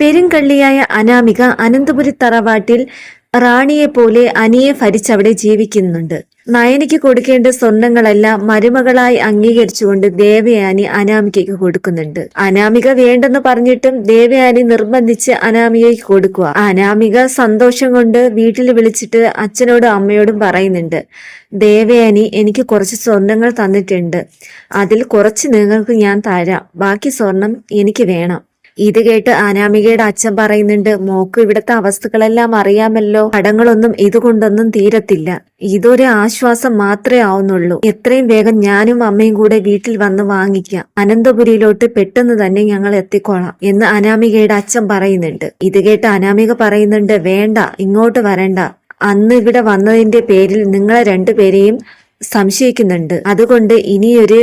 പെരുങ്കള്ളിയായ അനാമിക അനന്തപുരി തറവാട്ടിൽ റാണിയെപ്പോലെ അനിയെ ഭരിച്ചവിടെ ജീവിക്കുന്നുണ്ട്. നയനിക്ക് കൊടുക്കേണ്ട സ്വർണങ്ങളെല്ലാം മരുമകളായി അംഗീകരിച്ചുകൊണ്ട് ദേവയാനി അനാമികയ്ക്ക് കൊടുക്കുന്നുണ്ട്. അനാമിക വേണ്ടെന്ന് പറഞ്ഞിട്ടും ദേവയാനി നിർബന്ധിച്ച് അനാമികയ്ക്ക് കൊടുക്കുക. അനാമിക സന്തോഷം കൊണ്ട് വീട്ടിൽ വിളിച്ചിട്ട് അച്ഛനോടും അമ്മയോടും പറയുന്നുണ്ട് ദേവയാനി എനിക്ക് കുറച്ച് സ്വർണങ്ങൾ തന്നിട്ടുണ്ട്. അതിൽ കുറച്ച് നിങ്ങൾക്ക് ഞാൻ തരാം. ബാക്കി സ്വർണം എനിക്ക് വേണം. ഇത് കേട്ട് അനാമികയുടെ അച്ഛൻ പറയുന്നുണ്ട് മോക്ക് ഇവിടുത്തെ അവസ്ഥകളെല്ലാം അറിയാമല്ലോ. കടങ്ങളൊന്നും ഇതുകൊണ്ടൊന്നും തീരത്തില്ല. ഇതൊരു ആശ്വാസം മാത്രമേ ആവുന്നുള്ളൂ. എത്രയും വേഗം ഞാനും അമ്മയും കൂടെ വീട്ടിൽ വന്ന് വാങ്ങിക്കാം. അനന്തപുരിയിലോട്ട് പെട്ടെന്ന് തന്നെ ഞങ്ങൾ എത്തിക്കോളാം എന്ന് അനാമികയുടെ അച്ഛൻ പറയുന്നുണ്ട്. ഇത് കേട്ട് അനാമിക പറയുന്നുണ്ട് വേണ്ട ഇങ്ങോട്ട് വരണ്ട. അന്ന് ഇവിടെ വന്നതിന്റെ പേരിൽ നിങ്ങളെ രണ്ടുപേരെയും സംശയിക്കുന്നുണ്ട്. അതുകൊണ്ട് ഇനിയൊരു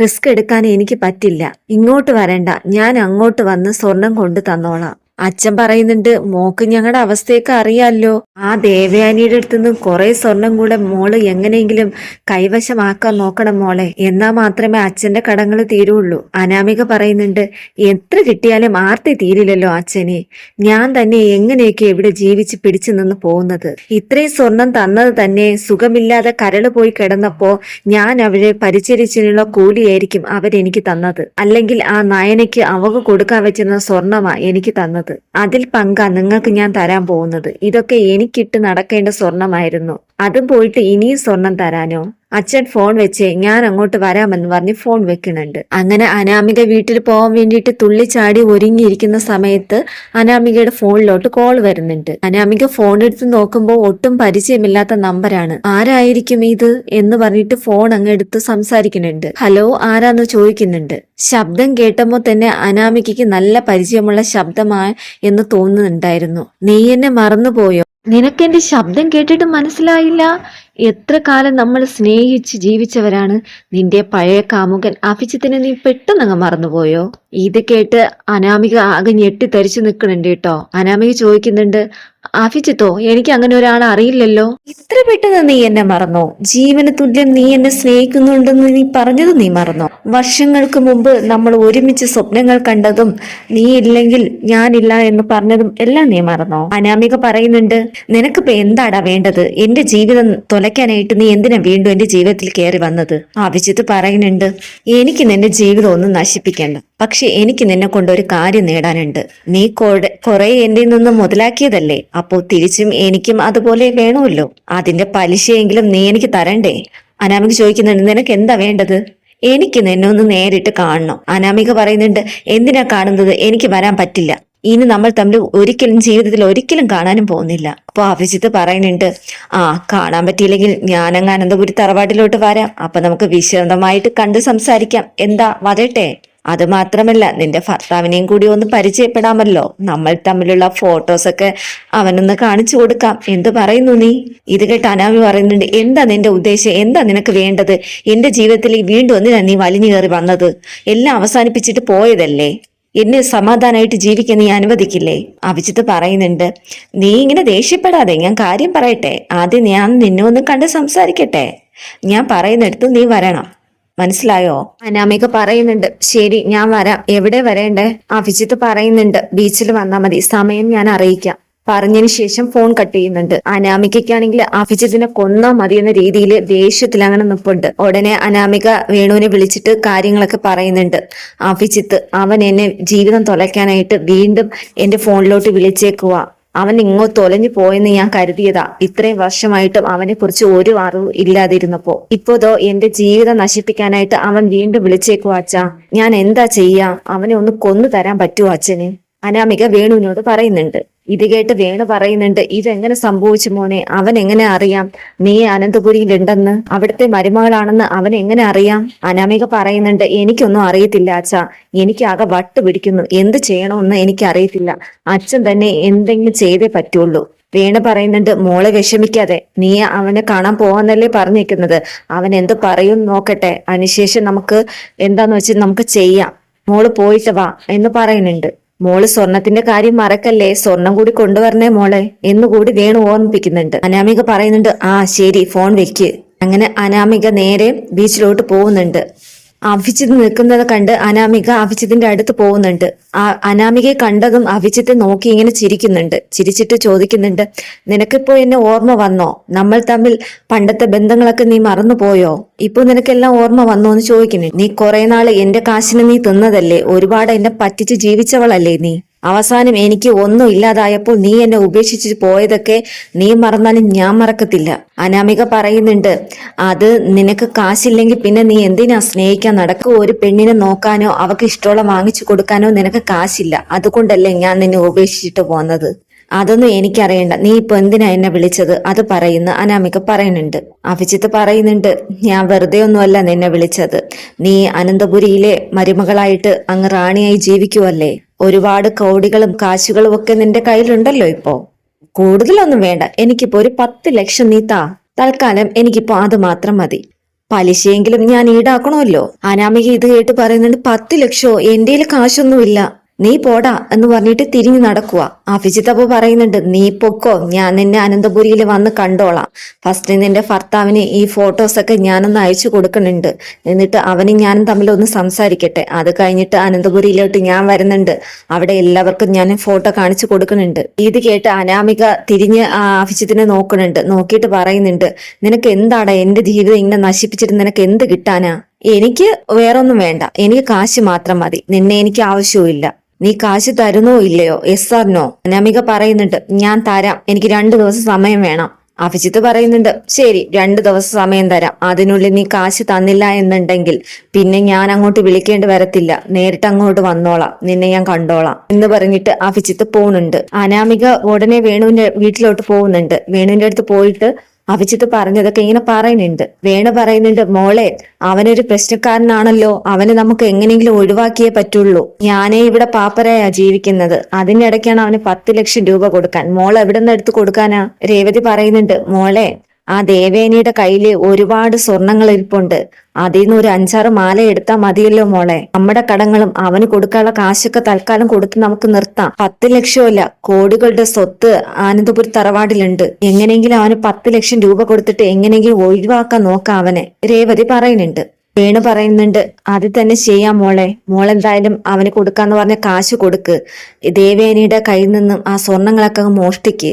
റിസ്ക് എടുക്കാൻ എനിക്ക് പറ്റില്ല. ഇങ്ങോട്ട് വരണ്ട. ഞാൻ അങ്ങോട്ട് വന്ന് സ്വർണം കൊണ്ടു തന്നോളാം. അച്ഛൻ പറയുന്നുണ്ട് മോക്ക് ഞങ്ങളുടെ അവസ്ഥയൊക്കെ അറിയാലോ ആ ദേവയാനിയുടെ അടുത്തു നിന്നും കുറെ സ്വർണം കൂടെ മോൾ എങ്ങനെയെങ്കിലും കൈവശമാക്കാൻ നോക്കണം മോളെ. എന്നാ മാത്രമേ അച്ഛന്റെ കടങ്ങൾ തീരുള്ളൂ. അനാമിക പറയുന്നുണ്ട് എത്ര കിട്ടിയാലും ആർത്തി തീരില്ലല്ലോ അച്ഛനെ. ഞാൻ തന്നെ എങ്ങനെയൊക്കെ ഇവിടെ ജീവിച്ച് പിടിച്ചു നിന്ന് പോകുന്നത്? ഇത്രയും സ്വർണം തന്നത് തന്നെ സുഖമില്ലാതെ കരൾ പോയി കിടന്നപ്പോ ഞാൻ അവരെ പരിചരിച്ചതിനുള്ള കൂലിയായിരിക്കും അവരെനിക്ക് തന്നത്. അല്ലെങ്കിൽ ആ നയനയ്ക്ക് അവക്ക് കൊടുക്കാൻ വെച്ചിരുന്ന സ്വർണമാ എനിക്ക് തന്നത്. അതിൽ പങ്കാ നിങ്ങൾക്ക് ഞാൻ തരാൻ പോകുന്നത്. ഇതൊക്കെ എനിക്കിട്ട് നടക്കേണ്ട സ്വർണമായിരുന്നു അതും പോയിട്ട് ഇനിയും സ്വർണം തരാനോ? അച്ഛൻ ഫോൺ വെച്ചേ ഞാൻ അങ്ങോട്ട് വരാമെന്ന് പറഞ്ഞ് ഫോൺ വെക്കുന്നുണ്ട്. അങ്ങനെ അനാമിക വീട്ടിൽ പോകാൻ വേണ്ടിയിട്ട് തുള്ളിച്ചാടി ഒരുങ്ങിയിരിക്കുന്ന സമയത്ത് അനാമികയുടെ ഫോണിലോട്ട് കോൾ വരുന്നുണ്ട്. അനാമിക ഫോൺ എടുത്ത് നോക്കുമ്പോൾ ഒട്ടും പരിചയമില്ലാത്ത നമ്പറാണ് ആരായിരിക്കും ഇത്? എന്ന് പറഞ്ഞിട്ട് ഫോൺ അങ്ങ് എടുത്ത് സംസാരിക്കുന്നുണ്ട്. ഹലോ ആരാന്ന് ചോദിക്കുന്നുണ്ട്? ശബ്ദം കേട്ടപ്പോൾ തന്നെ അനാമികയ്ക്ക് നല്ല പരിചയമുള്ള ശബ്ദമായി എന്ന് തോന്നുന്നുണ്ടായിരുന്നു. നീ എന്നെ മറന്നുപോയോ? നിനക്കെന്റെ ശബ്ദം കേട്ടിട്ട് മനസ്സിലായില്ല? എത്ര കാലം നമ്മൾ സ്നേഹിച്ച് ജീവിച്ചവരാണ് നിന്റെ പഴയ കാമുകൻ? അഭിജിത്തിനെ നീ പെട്ടെന്നങ്ങ് മറന്നുപോയോ? ഇത് കേട്ട് അനാമിക ആകെ ഞെട്ടിത്തരിച്ചു നിൽക്കണുണ്ട് കേട്ടോ. അനാമിക ചോദിക്കുന്നുണ്ട് അഭിജിത്തോ എനിക്ക് അങ്ങനെ ഒരാളെ അറിയില്ലല്ലോ. ഇത്ര പെട്ടെന്ന് നീ എന്നെ മറന്നോ? ജീവന തുല്യം നീ എന്നെ സ്നേഹിക്കുന്നുണ്ടെന്ന് നീ പറഞ്ഞത് നീ മറന്നോ? വർഷങ്ങൾക്ക് മുമ്പ് നമ്മൾ ഒരുമിച്ച് സ്വപ്നങ്ങൾ കണ്ടതും നീ ഇല്ലെങ്കിൽ ഞാനില്ല എന്ന് പറഞ്ഞതും എല്ലാം നീ മറന്നോ? അനാമിക പറയുന്നുണ്ട് നിനക്കിപ്പോ എന്താടാ വേണ്ടത്? എന്റെ ജീവിതം തുലയ്ക്കാനായിട്ട് നീ എന്തിനാ വീണ്ടും എന്റെ ജീവിതത്തിൽ കയറി വന്നത്? അഭിജിത്ത് പറയുന്നുണ്ട് എനിക്ക് നിന്റെ ജീവിതം ഒന്നും നശിപ്പിക്കണ്ട. പക്ഷെ എനിക്ക് നിന്നെ കൊണ്ട് ഒരു കാര്യം നേടാനുണ്ട്. നീ കൊട- കുറെ എന്റെ നിന്ന് മുതലാക്കിയതല്ലേ? അപ്പോ തിരിച്ചും എനിക്കും അതുപോലെ വേണമല്ലോ. അതിന്റെ പലിശയെങ്കിലും നീ എനിക്ക് തരണ്ടേ? അനാമിക ചോദിക്കുന്നുണ്ട് നിനക്ക് എന്താ വേണ്ടത്? എനിക്ക് നിന്നെ ഒന്ന് നേരിട്ട് കാണണം. അനാമിക പറയുന്നുണ്ട് എന്തിനാ കാണുന്നത്? എനിക്ക് വരാൻ പറ്റില്ല. ഇനി നമ്മൾ തമ്മിൽ ഒരിക്കലും ജീവിതത്തിൽ ഒരിക്കലും കാണാനും പോകുന്നില്ല. അപ്പൊ അഭിജിത്ത് പറയുന്നുണ്ട് ആ കാണാൻ പറ്റിയില്ലെങ്കിൽ ഞാനങ്ങ് അനന്തപുരി തറവാട്ടിലോട്ട് വരാം. അപ്പൊ നമുക്ക് വിശദമായിട്ട് കണ്ട് സംസാരിക്കാം. എന്താ? വരട്ടെ? അത് മാത്രമല്ല നിന്റെ ഭർത്താവിനെയും കൂടി ഒന്ന് പരിചയപ്പെടാമല്ലോ. നമ്മൾ തമ്മിലുള്ള ഫോട്ടോസൊക്കെ അവനൊന്ന് കാണിച്ചു കൊടുക്കാം. എന്ത് പറയുന്നു നീ? ഇത് കേട്ട് അനാമി പറയുന്നുണ്ട് എന്താ നിന്റെ ഉദ്ദേശം? എന്താ നിനക്ക് വേണ്ടത്? എന്റെ ജീവിതത്തിൽ വീണ്ടും ഒന്നിനാ നീ വലിഞ്ഞു കയറി വന്നത്? എല്ലാം അവസാനിപ്പിച്ചിട്ട് പോയതല്ലേ? എന്നെ സമാധാനമായിട്ട് ജീവിക്കാൻ നീ അനുവദിക്കില്ലേ? അഭിജിത്ത് പറയുന്നുണ്ട് നീ ഇങ്ങനെ ദേഷ്യപ്പെടാതെ ഞാൻ കാര്യം പറയട്ടെ. ആദ്യം ഞാൻ നിന്നെ ഒന്ന് കണ്ട് സംസാരിക്കട്ടെ. ഞാൻ പറയുന്നിടത്ത് നീ വരണം. മനസ്സിലായോ? അനാമിക പറയുന്നുണ്ട് ശരി ഞാൻ വരാം. എവിടെ വരേണ്ടേ? അഭിജിത്ത് പറയുന്നുണ്ട് ബീച്ചിൽ വന്നാൽ മതി. സമയം ഞാൻ അറിയിക്കാം. പറഞ്ഞതിന് ശേഷം ഫോൺ കട്ട് ചെയ്യുന്നുണ്ട്. അനാമികയ്ക്കാണെങ്കിൽ അഭിജിത്തിനെ കൊന്നാ മതി എന്ന രീതിയിൽ ദേഷ്യത്തിൽ അങ്ങനെ നിപ്പുണ്ട്. ഉടനെ അനാമിക വേണുവിനെ വിളിച്ചിട്ട് കാര്യങ്ങളൊക്കെ പറയുന്നുണ്ട്. അഭിജിത്ത് അവൻ എന്നെ ജീവിതം തുലയ്ക്കാനായിട്ട് വീണ്ടും എന്റെ ഫോണിലോട്ട് വിളിച്ചേക്കുക അവൻ ഇങ്ങോട്ട് തൊലഞ്ഞു പോയെന്ന് ഞാൻ കരുതിയതാ. ഇത്രയും വർഷമായിട്ടും അവനെ കുറിച്ച് ഒരു അറിവ് ഇല്ലാതിരുന്നപ്പോ. ഇപ്പോതോ എന്റെ ജീവിതം നശിപ്പിക്കാനായിട്ട് അവൻ വീണ്ടും വിളിച്ചേക്കുവാ അച്ഛാ. ഞാൻ എന്താ ചെയ്യാ? അവനെ ഒന്ന് കൊന്നു തരാൻ പറ്റുമോ അച്ഛന്. അനാമിക വേണുവിനോട് പറയുന്നുണ്ട്. ഇത് കേട്ട് വേണു പറയുന്നുണ്ട് ഇതെങ്ങനെ സംഭവിച്ചു മോനെ? അവൻ എങ്ങനെ അറിയാം? നീ അനന്തപുരിയിലുണ്ടെന്ന്? അവിടുത്തെ മരുമകളാണെന്ന് അവൻ എങ്ങനെ അറിയാം? അനാമിക പറയുന്നുണ്ട് എനിക്കൊന്നും അറിയത്തില്ല അച്ഛ. എനിക്ക് ആകെ വട്ട് പിടിക്കുന്നു. എന്ത് ചെയ്യണമെന്ന് എനിക്ക് അറിയത്തില്ല അച്ഛൻ തന്നെ എന്തെങ്കിലും ചെയ്തേ പറ്റുള്ളൂ. വേണു പറയുന്നുണ്ട് മോളെ വിഷമിക്കാതെ. നീ അവനെ കാണാൻ പോവാന്നല്ലേ പറഞ്ഞിരിക്കുന്നത്. അവൻ എന്ത് പറയും നോക്കട്ടെ. അതിനുശേഷം നമുക്ക് എന്താന്ന് വെച്ചാൽ നമുക്ക് ചെയ്യാം. മോൾ പോയിട്ട് വാ എന്ന് പറയുന്നുണ്ട്. മോൾ സ്വർണത്തിന്റെ കാര്യം മറക്കല്ലേ? സ്വർണം കൂടി കൊണ്ടുവരണേ മോളെ. എന്നുകൂടി വേണു ഓർമ്മിപ്പിക്കുന്നുണ്ട്. അനാമിക പറയുന്നുണ്ട് ആ ശരി ഫോൺ വെക്ക്. അങ്ങനെ അനാമിക നേരെ ബീച്ചിലോട്ട് പോകുന്നുണ്ട്. അഭിജിത്ത് നിൽക്കുന്നത് കണ്ട് അനാമിക അഭിജിത്തിന്റെ അടുത്ത് പോകുന്നുണ്ട്. ആ അനാമികയെ കണ്ടതും അഭിജിത്ത് നോക്കി ഇങ്ങനെ ചിരിക്കുന്നുണ്ട്. ചിരിച്ചിട്ട് ചോദിക്കുന്നുണ്ട് നിനക്കിപ്പോ എന്നെ ഓർമ്മ വന്നോ? നമ്മൾ തമ്മിൽ പണ്ടത്തെ ബന്ധങ്ങളൊക്കെ നീ മറന്നു പോയോ ഇപ്പൊ നിനക്കെല്ലാം ഓർമ്മ വന്നോ എന്ന് ചോദിക്കുന്നു നീ കുറെ നാൾ എന്റെ കാശിന് നീ തിന്നതല്ലേ? ഒരുപാട് എന്നെ പറ്റിച്ച് ജീവിച്ചവളല്ലേ നീ? അവസാനം എനിക്ക് ഒന്നും ഇല്ലാതായപ്പോൾ നീ എന്നെ ഉപേക്ഷിച്ച് പോയതൊക്കെ നീ മറന്നാലും ഞാൻ മറക്കത്തില്ല. അനാമിക പറയുന്നുണ്ട് അത് നിനക്ക് കാശില്ലെങ്കിൽ പിന്നെ നീ എന്തിനാ സ്നേഹിക്കാൻ നടക്കും ഒരു പെണ്ണിനെ നോക്കാനോ അവക്ക് ഇഷ്ടമുള്ള വാങ്ങിച്ചു കൊടുക്കാനോ നിനക്ക് കാശില്ല. അതുകൊണ്ടല്ലേ ഞാൻ നിന്നെ ഉപേക്ഷിച്ചിട്ട് പോന്നത്? അതൊന്നും എനിക്കറിയണ്ട. നീ ഇപ്പൊ എന്തിനാ എന്നെ വിളിച്ചത്? അത് പറയുന്ന അനാമിക പറയുന്നുണ്ട്. അഭിജിത്ത് പറയുന്നുണ്ട് ഞാൻ വെറുതെ ഒന്നുമല്ല നിന്നെ വിളിച്ചത്. നീ അനന്തപുരിയിലെ മരുമകളായിട്ട് അങ്ങ് റാണിയായി ജീവിക്കുവല്ലേ? ഒരുപാട് കോടികളും കാശുകളും ഒക്കെ നിന്റെ കയ്യിലുണ്ടല്ലോ ഇപ്പോ. കൂടുതലൊന്നും വേണ്ട. എനിക്കിപ്പോ ഒരു പത്ത് ലക്ഷം നീ താ. തൽക്കാലം എനിക്കിപ്പോ അത് മാത്രം മതി. പലിശയെങ്കിലും ഞാൻ ഈടാക്കണമല്ലോ. അനാമിക ഇത് കേട്ട് പറയുന്നുണ്ട് പത്ത് ലക്ഷോ? എന്റെ കാശൊന്നുമില്ല. നീ പോടാ എന്ന് പറഞ്ഞിട്ട് തിരിഞ്ഞു നടക്കുക ആ അപ്പൊ പറയുന്നുണ്ട് നീ പൊക്കോ ഞാൻ നിന്നെ അനന്തപുരിയിൽ വന്ന് കണ്ടോളാം. ഫസ്റ്റ് നിന്റെ ഭർത്താവിന് ഈ ഫോട്ടോസൊക്കെ ഞാനൊന്ന് അയച്ചു കൊടുക്കുന്നുണ്ട്. എന്നിട്ട് അവനും ഞാനും തമ്മിൽ ഒന്ന് സംസാരിക്കട്ടെ. അത് കഴിഞ്ഞിട്ട് അനന്തപുരിയിലോട്ട് ഞാൻ വരുന്നുണ്ട്. അവിടെ എല്ലാവർക്കും ഞാൻ ഫോട്ടോ കാണിച്ചു കൊടുക്കുന്നുണ്ട്. ഇത് കേട്ട് അനാമിക തിരിഞ്ഞ് ആ അഭിജിത്തിനെ നോക്കുന്നുണ്ട്. നോക്കിയിട്ട് പറയുന്നുണ്ട് നിനക്ക് എന്താടാ എന്റെ ജീവിതം ഇങ്ങനെ നശിപ്പിച്ചിട്ട് നിനക്ക് എന്ത് കിട്ടാനാ? എനിക്ക് വേറൊന്നും വേണ്ട. എനിക്ക് കാശ് മാത്രം മതി. നിന്നെ എനിക്ക് ആവശ്യവുമില്ല. നീ കാശ് തരുന്നോ ഇല്ലയോ? എസ് ആർ നോ പറയുന്നുണ്ട് ഞാൻ തരാം. എനിക്ക് രണ്ടു ദിവസം സമയം വേണം. അഭിജിത്ത് പറയുന്നുണ്ട് ശരി രണ്ടു ദിവസം സമയം തരാം. അതിനുള്ളിൽ നീ കാശ് തന്നില്ല എന്നുണ്ടെങ്കിൽ പിന്നെ ഞാൻ അങ്ങോട്ട് വിളിക്കേണ്ടി വരത്തില്ല. നേരിട്ട് അങ്ങോട്ട് വന്നോളാം. നിന്നെ ഞാൻ കണ്ടോളാം. എന്ന് പറഞ്ഞിട്ട് അഭിജിത്ത് പോകുന്നുണ്ട് അനാമിക ഉടനെ വേണുവിന്റെ വീട്ടിലോട്ട് പോകുന്നുണ്ട്. വേണുവിന്റെ അടുത്ത് പോയിട്ട് അഭിജിത്ത് പറഞ്ഞതൊക്കെ ഇങ്ങനെ പറയുന്നുണ്ട്. വേണ പറയുന്നുണ്ട് മോളെ അവനൊരു പ്രശ്നക്കാരനാണല്ലോ. അവന് നമുക്ക് എങ്ങനെയെങ്കിലും ഒഴിവാക്കിയേ പറ്റുള്ളൂ. ഞാനേ ഇവിടെ പാപ്പരായാ ജീവിക്കുന്നത്. അതിനിടയ്ക്കാണ് അവന് പത്ത് ലക്ഷം രൂപ കൊടുക്കാൻ. മോൾ എവിടെ നിന്ന് എടുത്ത് കൊടുക്കാനാ? രേവതി പറയുന്നുണ്ട് മോളെ ആ ദേവേനിയുടെ കയ്യിൽ ഒരുപാട് സ്വർണങ്ങൾ ഇരിപ്പുണ്ട്. അതിൽ നിന്ന് ഒരു അഞ്ചാറ് മാല എടുത്താൽ മതിയല്ലോ മോളെ. നമ്മുടെ കടങ്ങളും അവന് കൊടുക്കാനുള്ള കാശൊക്കെ തൽക്കാലം കൊടുത്ത് നമുക്ക് നിർത്താം. പത്ത് ലക്ഷമല്ല കോടികളുടെ സ്വത്ത് ആനന്ദപുരി തറവാടിലുണ്ട്. എങ്ങനെയെങ്കിലും അവന് പത്ത് ലക്ഷം രൂപ കൊടുത്തിട്ട് എങ്ങനെയെങ്കിലും ഒഴിവാക്കാൻ നോക്കാം അവനെ. രേവതി പറയുന്നുണ്ട്. വേണു പറയുന്നുണ്ട് അത് തന്നെ ചെയ്യാം മോളെ. മോളെന്തായാലും അവന് കൊടുക്കാന്ന് പറഞ്ഞ കാശ് കൊടുക്ക്. ദേവേനയുടെ കയ്യിൽ നിന്നും ആ സ്വർണങ്ങളൊക്കെ മോഷ്ടിക്ക്.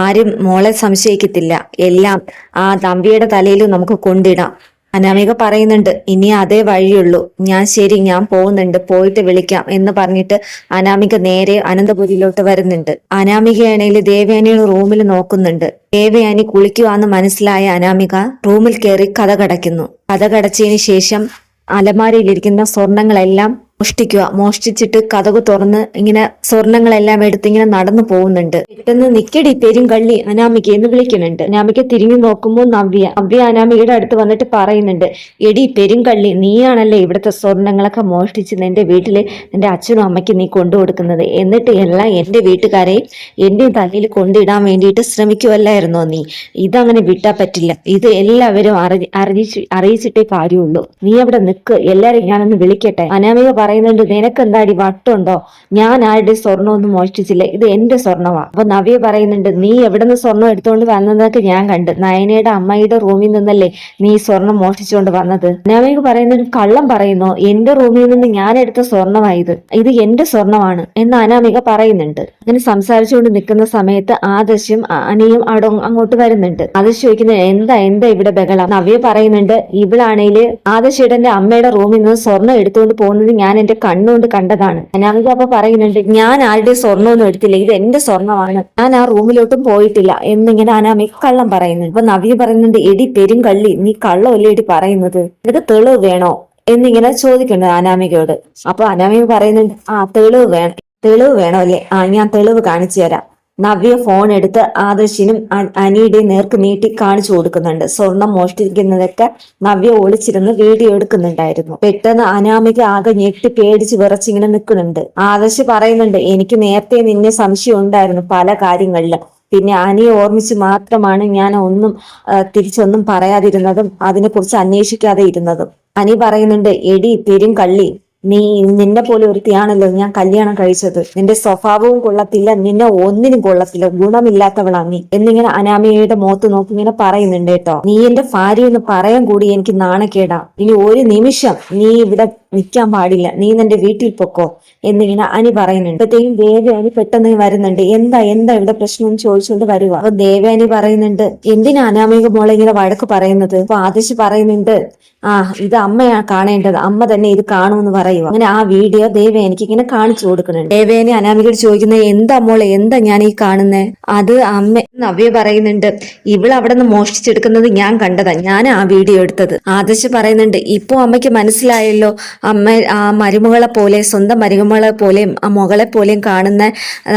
ആരും മോളെ സംശയിക്കത്തില്ല. എല്ലാം ആ തമ്പിയുടെ തലയിലും നമുക്ക് കൊണ്ടിടാം. അനാമിക പറയുന്നുണ്ട് ഇനി അതേ വഴിയുള്ളൂ. ഞാൻ ശരി ഞാൻ പോകുന്നുണ്ട്. പോയിട്ട് വിളിക്കാം എന്ന് പറഞ്ഞിട്ട് അനാമിക നേരെ അനന്തപുരിയിലോട്ട് വരുന്നുണ്ട്. അനാമികയാണെങ്കിൽ ദേവയാനിയുടെ റൂമിൽ നോക്കുന്നുണ്ട്. ദേവയാനി കുളിക്കുവാന്ന് മനസ്സിലായ അനാമിക റൂമിൽ കയറി കഥ കടയ്ക്കുന്നു. കഥ കടച്ചതിന് ശേഷം അലമാരയിലിരിക്കുന്ന സ്വർണങ്ങളെല്ലാം മോഷ്ടിക്കുക മോഷ്ടിച്ചിട്ട് കഥകു തുറന്ന് ഇങ്ങനെ സ്വർണങ്ങളെല്ലാം എടുത്ത് ഇങ്ങനെ നടന്നു പോകുന്നുണ്ട്. പെട്ടെന്ന് നിക്കടി പെരുങ്കള്ളി അനാമിക എന്ന് വിളിക്കുന്നുണ്ട്. അനാമിക തിരിഞ്ഞു നോക്കുമ്പോൾ നവ്യ നവ്യ അനാമികയുടെ അടുത്ത് വന്നിട്ട് പറയുന്നുണ്ട് എടി പെരുങ്കള്ളി നീയാണല്ലേ ഇവിടുത്തെ സ്വർണങ്ങളൊക്കെ മോഷ്ടിച്ച് നിന്റെ വീട്ടിൽ നിന്റെ അച്ഛനും അമ്മയ്ക്ക് നീ കൊണ്ടു കൊണ്ടുകൊടുക്കുന്നത്? എന്നിട്ട് എല്ലാം എന്റെ വീട്ടുകാരെയും എന്റെ തലയിൽ കൊണ്ടിടാൻ വേണ്ടിയിട്ട് ശ്രമിക്കുമല്ലായിരുന്നോ നീ? ഇതങ്ങനെ വിട്ടാ പറ്റില്ല. ഇത് എല്ലാവരും അറി അറിയിച്ച് അറിയിച്ചിട്ടേ കാര്യമുള്ളൂ. നീ അവിടെ നിൽക്ക് എല്ലാരും ഞാനൊന്ന് വിളിക്കട്ടെ? അനാമിക പറയുന്നുണ്ട് നിനക്ക് എന്താടി വട്ടുണ്ടോ? ഞാൻ ആരുടെ സ്വർണമൊന്നും മോഷ്ടിച്ചില്ല. ഇത് എന്റെ സ്വർണമാ. അപ്പൊ നവ്യ പറയുന്നുണ്ട് നീ എവിടെ നിന്ന് സ്വർണം എടുത്തുകൊണ്ട് വന്നതൊക്കെ ഞാൻ കണ്ട്. നയനയുടെ അമ്മയുടെ റൂമിൽ നിന്നല്ലേ നീ സ്വർണം മോഷ്ടിച്ചുകൊണ്ട് വന്നത്? നവ്യക്ക് പറയുന്നുണ്ട് കള്ളം പറയുന്നു എന്റെ റൂമിൽ നിന്ന് ഞാൻ എടുത്ത സ്വർണമായത് ഇത്. എന്റെ സ്വർണമാണ് എന്ന് അനാമിക പറയുന്നുണ്ട്. അങ്ങനെ സംസാരിച്ചുകൊണ്ട് നിൽക്കുന്ന സമയത്ത് ആദർശും അനിയും അടോ അങ്ങോട്ട് വരുന്നുണ്ട്. ആദർശ് ചോദിക്കുന്നത് എന്താ എന്താ ഇവിടെ ബഹളം? നവ്യ പറയുന്നുണ്ട് ഇവളാണെങ്കിൽ ആദർശയുടെ അമ്മയുടെ റൂമിൽ നിന്ന് സ്വർണം എടുത്തുകൊണ്ട് പോകുന്നത് ഞാൻ എന്റെ കണ്ണുകൊണ്ട് കണ്ടതാണ്. അനാമിക അപ്പൊ പറയുന്നുണ്ട് ഞാൻ ആരുടെ സ്വർണമൊന്നും എടുത്തില്ല. ഇത് എന്റെ സ്വർണമാണ്. ഞാൻ ആ റൂമിലോട്ടും പോയിട്ടില്ല. എന്നിങ്ങനെ അനാമിക കള്ളം പറയുന്നുണ്ട് അപ്പൊ നവ്യ പറയുന്നുണ്ട് എടി പെരും കള്ളി നീ കള്ളമല്ലേ എടി പറയുന്നത്? നിനക്ക് തെളിവ് വേണോ? എന്നിങ്ങനെ ചോദിക്കുന്നുണ്ട് അനാമികയോട്. അപ്പൊ അനാമിക പറയുന്നുണ്ട് ആ തെളിവ് വേണം. തെളിവ് വേണോ അല്ലേ? ആ ഞാൻ തെളിവ് കാണിച്ചു തരാം. നവ്യ ഫോൺ എടുത്ത് ആദർശിനും അനിയുടെ നേർക്ക് നീട്ടി കാണിച്ചു കൊടുക്കുന്നുണ്ട്. സ്വർണം മോഷ്ടിക്കുന്നതൊക്കെ നവ്യ ഒളിച്ചിരുന്ന് വീഡിയോ എടുക്കുന്നുണ്ടായിരുന്നു. പെട്ടെന്ന് അനാമിക ആകെ ഞെട്ടി പേടിച്ച് വിറച്ചിങ്ങനെ നിൽക്കുന്നുണ്ട്. ആദർശ് പറയുന്നുണ്ട് എനിക്ക് നേരത്തെ നിന്നെ സംശയം ഉണ്ടായിരുന്നു പല കാര്യങ്ങളിലും. പിന്നെ അനിയെ ഓർമ്മിച്ച് മാത്രമാണ് ഞാൻ ഒന്നും തിരിച്ചൊന്നും പറയാതിരുന്നതും അതിനെക്കുറിച്ച് അന്വേഷിക്കാതെ ഇരുന്നതും. അനി പറയുന്നുണ്ട് എടി പെരും കള്ളി. നീ നിന്നെ പോലെ ഒരുത്തിയാണല്ലോ ഞാൻ കല്യാണം കഴിച്ചത്. നിന്റെ സ്വഭാവവും കൊള്ളത്തില്ല നിന്നെ ഒന്നിനും കൊള്ളത്തില്ല ഗുണമില്ലാത്തവളാ നീ. എന്നിങ്ങനെ അനാമികയുടെ മുഖത്ത് നോക്കി ഇങ്ങനെ പറയുന്നുണ്ട് കേട്ടോ. നീ എന്റെ ഭാര്യ എന്ന് പറയാൻ കൂടി എനിക്ക് നാണക്കേടാ. ഇനി ഒരു നിമിഷം നീ ഇവിടെ നിൽക്കാൻ പാടില്ല. നീ നിന്റെ വീട്ടിൽ പൊക്കോ എന്നിങ്ങനെ അനി പറയുന്നുണ്ട്. അപ്പത്തേക്കും ദേവയാനി പെട്ടെന്ന് വരുന്നുണ്ട്. എന്താ എന്താ ഇവിടെ പ്രശ്നം ചോദിച്ചുകൊണ്ട് വരുക അപ്പൊ ദേവയാനി പറയുന്നുണ്ട് എന്തിനാ അനാമിക മോളെ ഇങ്ങനെ വഴക്ക് പറയുന്നത്? അപ്പൊ ആദിശ് പറയുന്നുണ്ട് ആ ഇത് അമ്മയാണ് കാണേണ്ടത്. അമ്മ തന്നെ ഇത് കാണുമെന്ന് പറയുക അങ്ങനെ ആ വീഡിയോ ദേവയാനിക്ക് ഇങ്ങനെ കാണിച്ചു കൊടുക്കുന്നുണ്ട്. ദേവയാനി അനാമികയോട് ചോദിക്കുന്നത് എന്താ മോളെ എന്താ ഞാൻ ഈ കാണുന്നത് അത് അമ്മ നവ്യ പറയുന്നുണ്ട് ഇവൾ അവിടെ നിന്ന് മോഷ്ടിച്ചെടുക്കുന്നത് ഞാൻ കണ്ടതാ. ഞാൻ ആ വീഡിയോ എടുത്തത്. ആദർശ് പറയുന്നുണ്ട് ഇപ്പൊ അമ്മയ്ക്ക് മനസ്സിലായല്ലോ. അമ്മ ആ മരുമകളെ പോലെ സ്വന്തം മരുമകളെ പോലെയും ആ മകളെ പോലെയും കാണുന്ന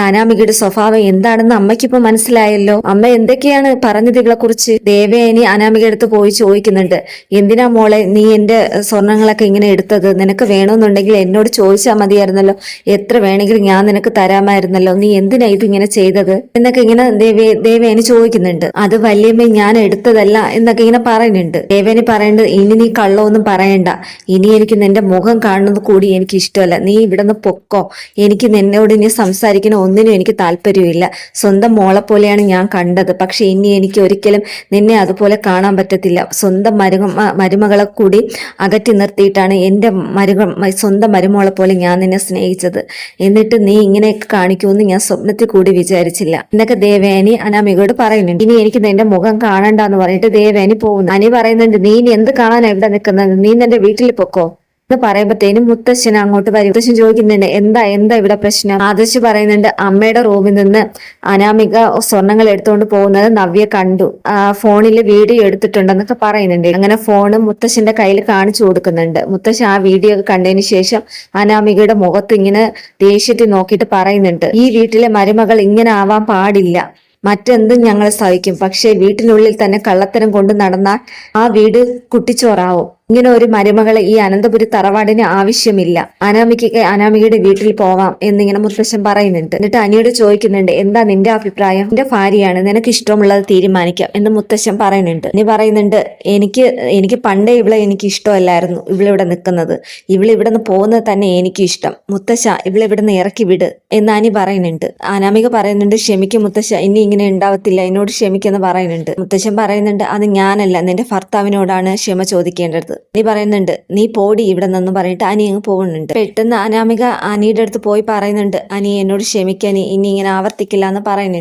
അനാമികയുടെ സ്വഭാവം എന്താണെന്ന് അമ്മയ്ക്ക് ഇപ്പൊ മനസ്സിലായല്ലോ. അമ്മ എന്തൊക്കെയാണ് പറഞ്ഞത് കുറിച്ച് ദേവയാനി അനാമിക അടുത്ത് പോയി ചോദിക്കുന്നുണ്ട്. എന്തിനാ മോളെ നീ എന്റെ സ്വർണങ്ങളൊക്കെ ഇങ്ങനെ എടുത്തത്? നിനക്ക് വേണമെന്നുണ്ടെങ്കിൽ എന്നോട് ചോദിച്ചാൽ മതിയായിരുന്നല്ലോ. എത്ര വേണമെങ്കിലും ഞാൻ നിനക്ക് തരാമായിരുന്നല്ലോ. നീ എന്തിനാ ഇതിങ്ങനെ ചെയ്തത്? എന്നൊക്കെ ഇങ്ങനെ ദേവേ ദേവേനി ചോദിക്കുന്നുണ്ട്. അത് വല്യമ്മ ഞാൻ എടുത്തതല്ല എന്നൊക്കെ ഇങ്ങനെ പറയുന്നുണ്ട്. ദേവേനി പറയേണ്ടത് ഇനി നീ കള്ളമൊന്നും പറയണ്ട. ഇനി എനിക്ക് നിന്റെ മുഖം കാണുന്നത് കൂടി എനിക്ക് ഇഷ്ടമല്ല നീ ഇവിടെ നിന്ന് പൊക്കോ. എനിക്ക് നിന്നോട് ഇനി സംസാരിക്കുന്ന ഒന്നിനും എനിക്ക് താല്പര്യമില്ല. സ്വന്തം മോളെ പോലെയാണ് ഞാൻ കണ്ടത്. പക്ഷെ ഇനി എനിക്ക് ഒരിക്കലും നിന്നെ അതുപോലെ കാണാൻ പറ്റത്തില്ല. സ്വന്തം മരുമ മരുമകളെ കൂടി അകറ്റി നിർത്തിയിട്ടാണ് എന്റെ മരുമ സ്വന്തം മരുമോളെ പോലെ ഞാൻ നിന്നെ സ്നേഹിച്ചത്. എന്നിട്ട് നീ ഇങ്ങനെയൊക്കെ കാണിക്കുമെന്ന് ഞാൻ സ്വപ്നത്തിൽ കൂടി വിചാരിച്ചില്ല. എന്നൊക്കെ ദേവേനി അനാമികയോട് പറയുന്നുണ്ട്. ഇനി എനിക്ക് നിന്റെ മുഖം കാണണ്ട എന്ന് പറഞ്ഞിട്ട് ദേവേനി പോകുന്നു. അനി പറയുന്നുണ്ട് നീ ഇനി എന്ത് കാണാൻ ഇവിടെ നിൽക്കുന്നത്? നീ നിന്റെ വീട്ടിൽ പൊക്കോ? എന്ന് പറയുമ്പത്തേനും മുത്തശ്ശൻ അങ്ങോട്ട് വരും. മുത്തശ്ശൻ ചോദിക്കുന്നുണ്ട് എന്താ എന്താ ഇവിടെ പ്രശ്നം? ആദർശ് പറയുന്നുണ്ട് അമ്മയുടെ റൂമിൽ നിന്ന് അനാമിക സ്വർണങ്ങൾ എടുത്തുകൊണ്ട് പോകുന്നത് നവ്യ കണ്ടു. ഫോണിൽ വീഡിയോ എടുത്തിട്ടുണ്ടെന്നൊക്കെ പറയുന്നുണ്ട്. അങ്ങനെ ഫോണ് മുത്തശ്ശന്റെ കയ്യിൽ കാണിച്ചു കൊടുക്കുന്നുണ്ട്. മുത്തശ്ശൻ ആ വീഡിയോ കണ്ടതിന് ശേഷം അനാമികയുടെ മുഖത്ത് ഇങ്ങനെ ദേഷ്യത്തിൽ നോക്കിയിട്ട് പറയുന്നുണ്ട് ഈ വീട്ടിലെ മരുമകൾ ഇങ്ങനെ ആവാൻ പാടില്ല. മറ്റെന്തും ഞങ്ങൾ സഹിക്കും. പക്ഷേ വീട്ടിനുള്ളിൽ തന്നെ കള്ളത്തരം കൊണ്ട് നടന്നാൽ ആ വീട് കുട്ടിച്ചോറാവും. ഇങ്ങനെ ഒരു മരുമകളെ ഈ അനന്തപുരി തറവാടിന് ആവശ്യമില്ല. അനാമികയ്ക്ക് അനാമികയുടെ വീട്ടിൽ പോവാം എന്നിങ്ങനെ മുത്തശ്ശൻ പറയുന്നുണ്ട്. എന്നിട്ട് അനിയോട് ചോദിക്കുന്നുണ്ട് എന്താ നിന്റെ അഭിപ്രായം? നിന്റെ ഭാര്യയാണ് നിനക്ക് ഇഷ്ടമുള്ളത് തീരുമാനിക്കാം എന്ന് മുത്തശ്ശൻ പറയുന്നുണ്ട്. നീ പറയുന്നുണ്ട് എനിക്ക് എനിക്ക് പണ്ടേ ഇവളെ എനിക്ക് ഇഷ്ടമല്ലായിരുന്നു ഇവളിവിടെ നിൽക്കുന്നത്. ഇവളിവിടെ നിന്ന് പോകുന്നത് തന്നെ എനിക്ക് ഇഷ്ടം. മുത്തശ്ശ ഇവളെ ഇവിടെ നിന്ന് ഇറക്കി വിട് എന്ന് അനി പറയുന്നുണ്ട്. അനാമിക പറയുന്നുണ്ട് ക്ഷമിക്കും മുത്തശ്ശ ഇനി ഇങ്ങനെ ഉണ്ടാവത്തില്ല എന്നോട് ക്ഷമിക്കെന്ന് പറയുന്നുണ്ട്. മുത്തശ്ശൻ പറയുന്നുണ്ട് അത് ഞാനല്ല നിന്റെ ഭർത്താവിനോടാണ് ക്ഷമ ചോദിക്കേണ്ടത്. നീ പറയുന്നുണ്ട് നീ പോടി ഇവിടെ നിന്ന് പറഞ്ഞിട്ട് അനി അങ്ങ് പോകുന്നുണ്ട്. പെട്ടെന്ന് അനാമിക അനിയുടെ അടുത്ത് പോയി പറയുന്നുണ്ട് അനി എന്നോട് ക്ഷമിക്കാൻ ഇനി ഇങ്ങനെ ആവർത്തിക്കില്ല എന്ന് പറയുന്നുണ്ട്.